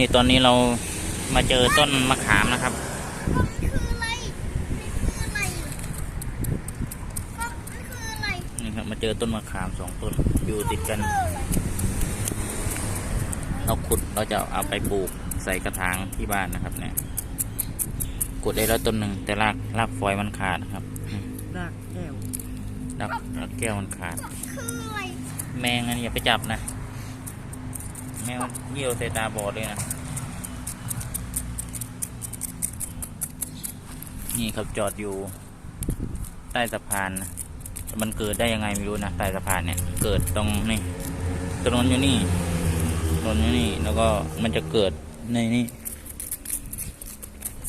นี่ตอนนี้เรามาเจอต้นมะขามนะครับก็คืออะไรนี่คืออะไรก็มันคืออะไรนี่ครับมาเจอต้นมะขามสองต้นอยู่ติดกันคืออะไรเราขุดเราจะเอาไปปลูกใส่กระถางที่บ้านนะครับ เนี่ยขุดได้แล้วต้นหนึ่งแต่รากรากฟอยมันขาดนะครับอืมรากแก้วรากรากแก้วมันขาดคืออะไรแมงอันนี้อย่าไปจับนะแมวเยี่ยวใส่ตาบอดเลยนะ นี่ครับจอดอยู่ ใต้สะพานนะแต่มันเกิดได้ยังไงไม่รู้นะใต้สะพานเนี่ย เกิดตรงนี่ถนนอยู่นี่ถนนอยู่นี่ แล้วก็มันจะเกิดในนี่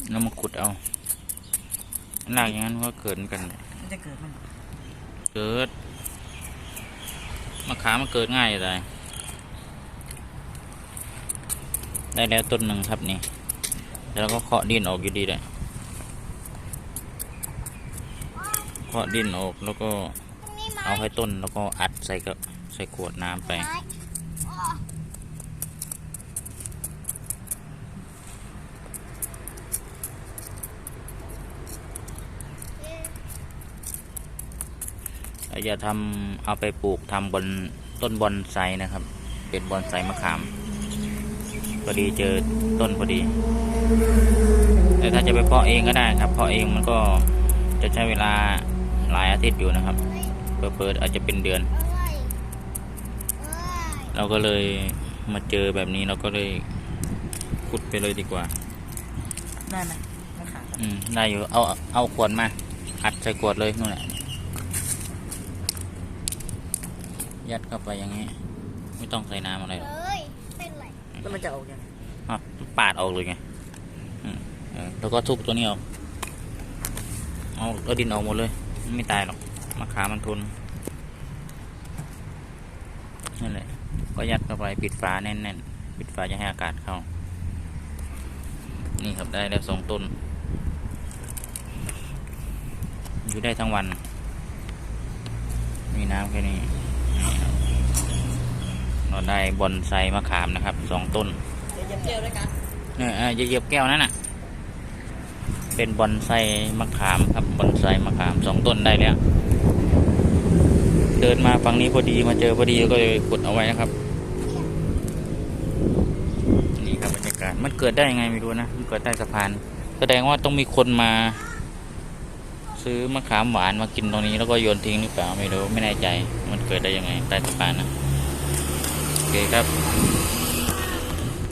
แล้วมาขุดเอารากอย่างนั้นก็เกิดเหมือนกันมันจะเกิดมันเกิดมะขามมันเกิดง่ายเลย ได้แล้วต้นหนึ่งครับนี่ แล้วก็เคาะดินออกอยู่ดีเลยเคาะดินออกแล้วก็เอาให้ต้นแล้วก็อัดใส่กับใส่ขวดน้ำไปอาจะทำเอาไปปลูกทำบนต้นบอนไซนะครับ เป็นบอนไซมะขาม พอดีเจอต้นพอดี แต่ถ้าจะไปเพาะเองก็ได้ครับเพาะเองมันก็จะใช้เวลาหลายอาทิตย์อยู่นะครับเปิดอาจจะเป็นเดือนอะไรอะไรเราก็เลยมาเจอแบบนี้เราก็เลยขุดไปเลยดีกว่า ได้ไหมไม่ขาดอืมได้อยู่เอาเอาขวดมาอัดใส่ขวดเลยนู่นแหละยัดเข้าไปอย่างนี้ ไม่ต้องใส่น้ำอะไรหรอกเอ้ยเป็นไร แล้วมันจะออกยังไงอะปาดออกเลยไงอืมเออแล้วก็ทุบตัวนี้ออกเอาเอาดินออกหมดเลย ไม่ตายหรอกมะขามมันทนนั่นแหละก็ยัดเข้าไปปิดฝาแน่นๆ ปิดฝาจะให้อากาศเข้า นี่ครับได้แล้วสองต้น อยู่ได้ทั้งวัน มีน้ำแค่นี้ ได้บอนไซมะขามนะครับสองต้นเดี๋ยวเจียวด้วยกันเนี่ยเอ่ออย่าเหยียบแก้วนั่นน่ะ เป็นบอนไซมะขามครับบอนไซมะขามสองต้นได้แล้วเดินมาฝั่งนี้พอดีมาเจอพอดีก็เลยขุดเอาไว้นะครับ นี่ครับบรรยากาศมันเกิดได้ยังไงไม่รู้นะมันเกิดใต้สะพาน แสดงว่าต้องมีคนมา ซื้อมะขามหวานมากินตรงนี้แล้วก็โยนทิ้งหรือเปล่าไม่รู้ไม่แน่ใจ มันเกิดได้ยังไงใต้สะพานนะโอ คครับ